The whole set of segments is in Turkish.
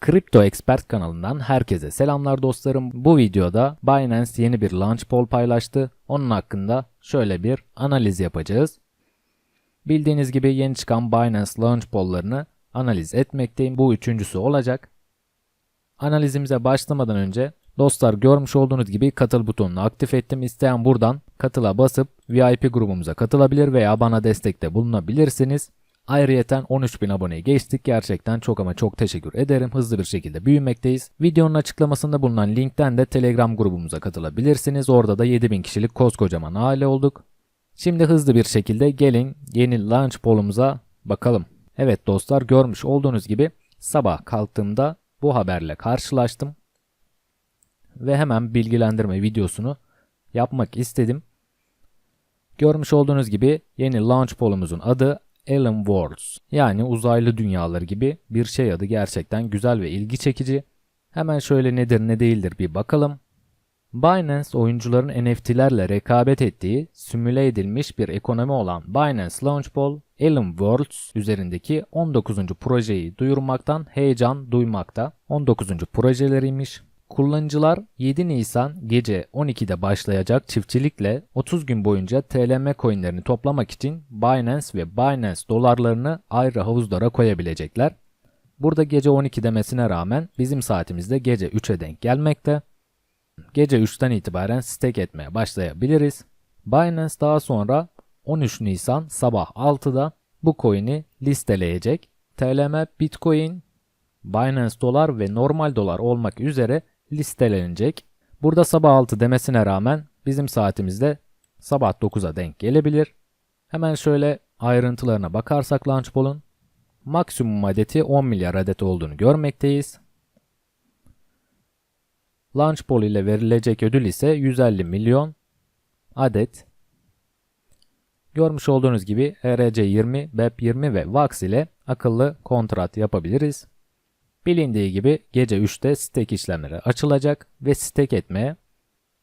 Kripto Expert kanalından herkese selamlar dostlarım. Bu videoda Binance yeni bir launch poll paylaştı. Onun hakkında şöyle bir analiz yapacağız. Bildiğiniz gibi yeni çıkan Binance launch poll'larını analiz etmekteyim. Bu üçüncüsü olacak. Analizimize başlamadan önce dostlar görmüş olduğunuz gibi katıl butonunu aktif ettim. İsteyen buradan katıla basıp VIP grubumuza katılabilir veya bana destekte bulunabilirsiniz. Ayrıyeten 13.000 aboneyi geçtik. Gerçekten çok ama çok teşekkür ederim. Hızlı bir şekilde büyümekteyiz. Videonun açıklamasında bulunan linkten de Telegram grubumuza katılabilirsiniz. Orada da 7000 kişilik koskocaman aile olduk. Şimdi hızlı bir şekilde gelin yeni launch poll'umuza bakalım. Evet dostlar görmüş olduğunuz gibi sabah kalktığımda bu haberle karşılaştım. Ve hemen bilgilendirme videosunu yapmak istedim. Görmüş olduğunuz gibi yeni launch poll'umuzun adı Alien Worlds yani uzaylı dünyaları gibi bir şey adı gerçekten güzel ve ilgi çekici. Hemen şöyle nedir ne değildir bir bakalım. Binance oyuncuların NFT'lerle rekabet ettiği simüle edilmiş bir ekonomi olan Binance Launchpool, Alien Worlds üzerindeki 19. projeyi duyurmaktan heyecan duymakta. 19. projeleriymiş. Kullanıcılar 7 Nisan gece 12'de başlayacak çiftçilikle 30 gün boyunca TLM coinlerini toplamak için Binance ve Binance dolarlarını ayrı havuzlara koyabilecekler. Burada gece 12 demesine rağmen bizim saatimizde gece 3'e denk gelmekte. Gece 3'ten itibaren stake etmeye başlayabiliriz. Binance daha sonra 13 Nisan sabah 6'da bu coin'i listeleyecek. TLM, Bitcoin, Binance dolar ve normal dolar olmak üzere listelenecek. Burada sabah 6 demesine rağmen bizim saatimizde sabah 9'a denk gelebilir. Hemen şöyle ayrıntılarına bakarsak Launchpool'un maksimum adeti 10 milyar adet olduğunu görmekteyiz. Launchpool ile verilecek ödül ise 150 milyon adet. Görmüş olduğunuz gibi ERC20, BEP20 ve VAX ile akıllı kontrat yapabiliriz. Bilindiği gibi gece 3'te stake işlemleri açılacak ve stake etmeye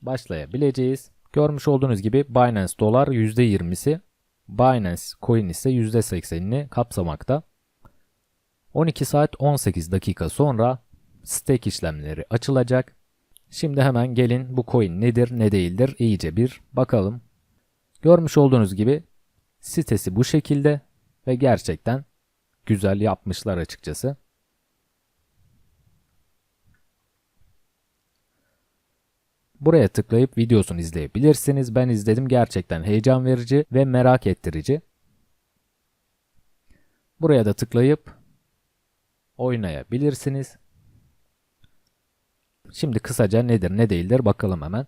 başlayabileceğiz. Görmüş olduğunuz gibi Binance dolar %20'si, Binance coin ise %80'ini kapsamakta. 12 saat 18 dakika sonra stake işlemleri açılacak. Şimdi hemen gelin bu coin nedir ne değildir iyice bir bakalım. Görmüş olduğunuz gibi sitesi bu şekilde ve gerçekten güzel yapmışlar açıkçası. Buraya tıklayıp videosunu izleyebilirsiniz. Ben izledim gerçekten heyecan verici ve merak ettirici. Buraya da tıklayıp oynayabilirsiniz. Şimdi kısaca nedir ne değildir bakalım hemen.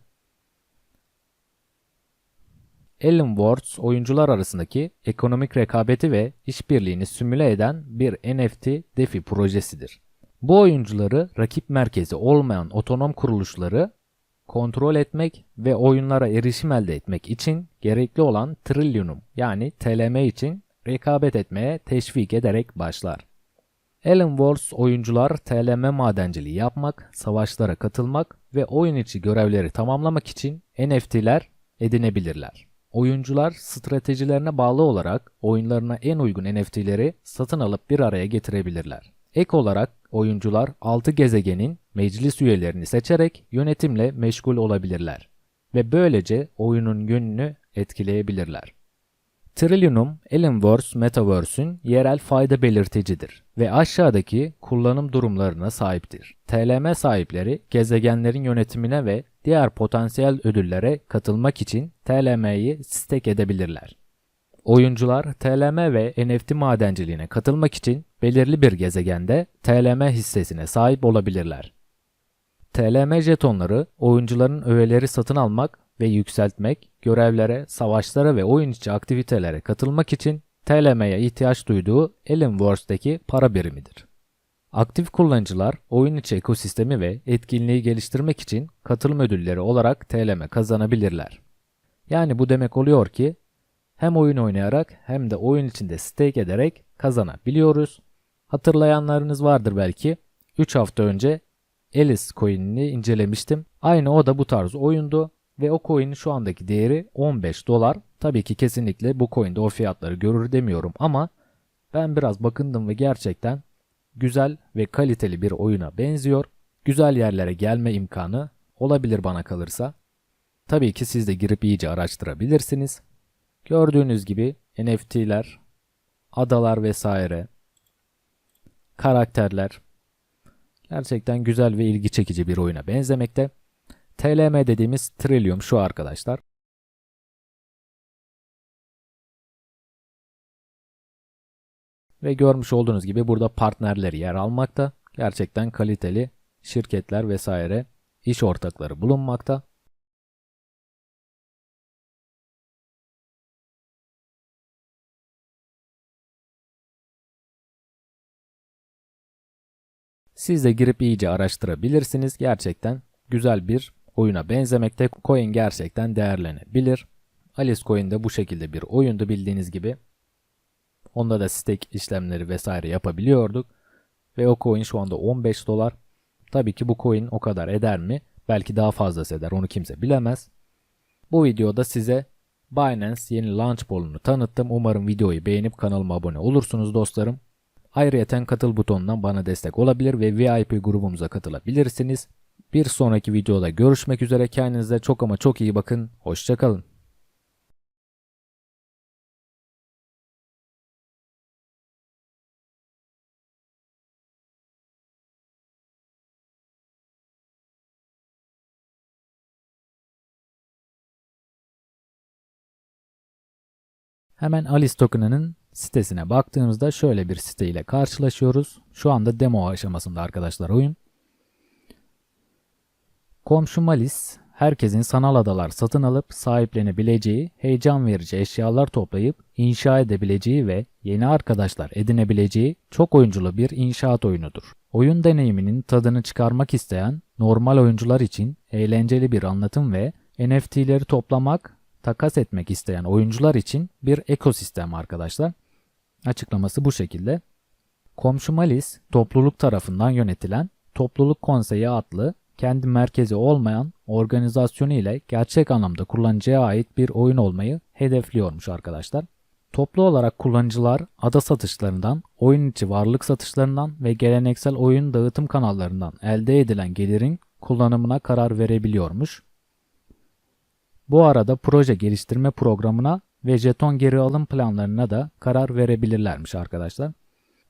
Alien Wars oyuncular arasındaki ekonomik rekabeti ve işbirliğini simüle eden bir NFT DeFi projesidir. Bu oyuncuları rakip merkezi olmayan otonom kuruluşları kontrol etmek ve oyunlara erişim elde etmek için gerekli olan Trillium yani TLM için rekabet etmeye teşvik ederek başlar. Alien Wars oyuncular TLM madenciliği yapmak, savaşlara katılmak ve oyun içi görevleri tamamlamak için NFT'ler edinebilirler. Oyuncular stratejilerine bağlı olarak oyunlarına en uygun NFT'leri satın alıp bir araya getirebilirler. Ek olarak oyuncular 6 gezegenin meclis üyelerini seçerek yönetimle meşgul olabilirler ve böylece oyunun yönünü etkileyebilirler. Trillium, Alienverse Metaverse'ün yerel fayda belirticidir ve aşağıdaki kullanım durumlarına sahiptir. TLM sahipleri gezegenlerin yönetimine ve diğer potansiyel ödüllere katılmak için TLM'yi stake edebilirler. Oyuncular TLM ve NFT madenciliğine katılmak için belirli bir gezegende TLM hissesine sahip olabilirler. TLM jetonları oyuncuların öğeleri satın almak ve yükseltmek, görevlere, savaşlara ve oyun içi aktivitelere katılmak için TLM'ye ihtiyaç duyduğu Alienverse'deki para birimidir. Aktif kullanıcılar oyun içi ekosistemi ve etkinliği geliştirmek için katılım ödülleri olarak TLM kazanabilirler. Yani bu demek oluyor ki hem oyun oynayarak hem de oyun içinde stake ederek kazanabiliyoruz. Hatırlayanlarınız vardır belki. 3 hafta önce Alice coin'ini incelemiştim. Aynı o da bu tarz oyundu ve o coin'in şu andaki değeri 15 dolar. Tabii ki kesinlikle bu coin'de o fiyatları görür demiyorum ama ben biraz bakındım ve gerçekten güzel ve kaliteli bir oyuna benziyor. Güzel yerlere gelme imkanı olabilir bana kalırsa. Tabii ki siz de girip iyice araştırabilirsiniz. Gördüğünüz gibi NFT'ler, adalar vesaire, karakterler gerçekten güzel ve ilgi çekici bir oyuna benzemekte. TLM dediğimiz Trillium şu arkadaşlar. Ve görmüş olduğunuz gibi burada partnerleri yer almakta. Gerçekten kaliteli şirketler vesaire iş ortakları bulunmakta. Siz de girip iyice araştırabilirsiniz. Gerçekten güzel bir oyuna benzemekte. Coin gerçekten değerlenebilir. Alice Coin de bu şekilde bir oyundu bildiğiniz gibi. Onda da stake işlemleri vesaire yapabiliyorduk. Ve o coin şu anda 15 dolar. Tabii ki bu coin o kadar eder mi? Belki daha fazlası eder onu kimse bilemez. Bu videoda size Binance yeni launch pool'unu tanıttım. Umarım videoyu beğenip kanalıma abone olursunuz dostlarım. Ayrıyeten katıl butonundan bana destek olabilir ve VIP grubumuza katılabilirsiniz. Bir sonraki videoda görüşmek üzere. Kendinize çok ama çok iyi bakın. Hoşçakalın. Hemen Alice Token'ının sitesine baktığımızda şöyle bir site ile karşılaşıyoruz. Şu anda demo aşamasında arkadaşlar oyun. Komşu Malis, herkesin sanal adalar satın alıp sahiplenebileceği, heyecan verici eşyalar toplayıp inşa edebileceği ve yeni arkadaşlar edinebileceği çok oyunculu bir inşaat oyunudur. Oyun deneyiminin tadını çıkarmak isteyen normal oyuncular için eğlenceli bir anlatım ve NFT'leri toplamak, takas etmek isteyen oyuncular için bir ekosistem arkadaşlar. Açıklaması bu şekilde. Komşu Malis, topluluk tarafından yönetilen Topluluk Konseyi adlı kendi merkezi olmayan organizasyonu ile gerçek anlamda kullanıcıya ait bir oyun olmayı hedefliyormuş arkadaşlar. Toplu olarak kullanıcılar ada satışlarından, oyun içi varlık satışlarından ve geleneksel oyun dağıtım kanallarından elde edilen gelirin kullanımına karar verebiliyormuş. Bu arada proje geliştirme programına ve jeton geri alım planlarına da karar verebilirlermiş arkadaşlar.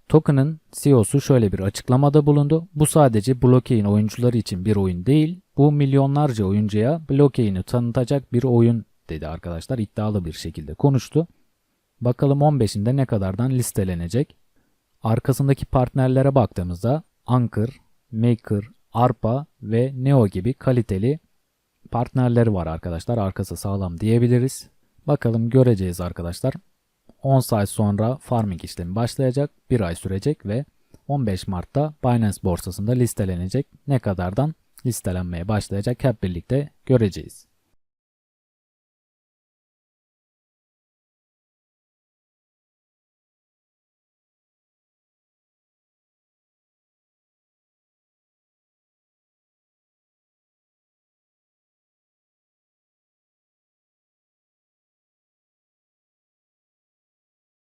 Token'ın CEO'su şöyle bir açıklamada bulundu. Bu sadece blockchain oyuncuları için bir oyun değil, bu milyonlarca oyuncuya blockchain'i tanıtacak bir oyun dedi arkadaşlar. iddialı bir şekilde konuştu. Bakalım 15'inde ne kadardan listelenecek. Arkasındaki partnerlere baktığımızda Anchor, Maker, Arpa ve Neo gibi kaliteli partnerleri var arkadaşlar. Arkası sağlam diyebiliriz. Bakalım göreceğiz arkadaşlar. 10 saat sonra farming işlemi başlayacak. 1 ay sürecek ve 15 Mart'ta Binance borsasında listelenecek. Ne kadardan listelenmeye başlayacak hep birlikte göreceğiz.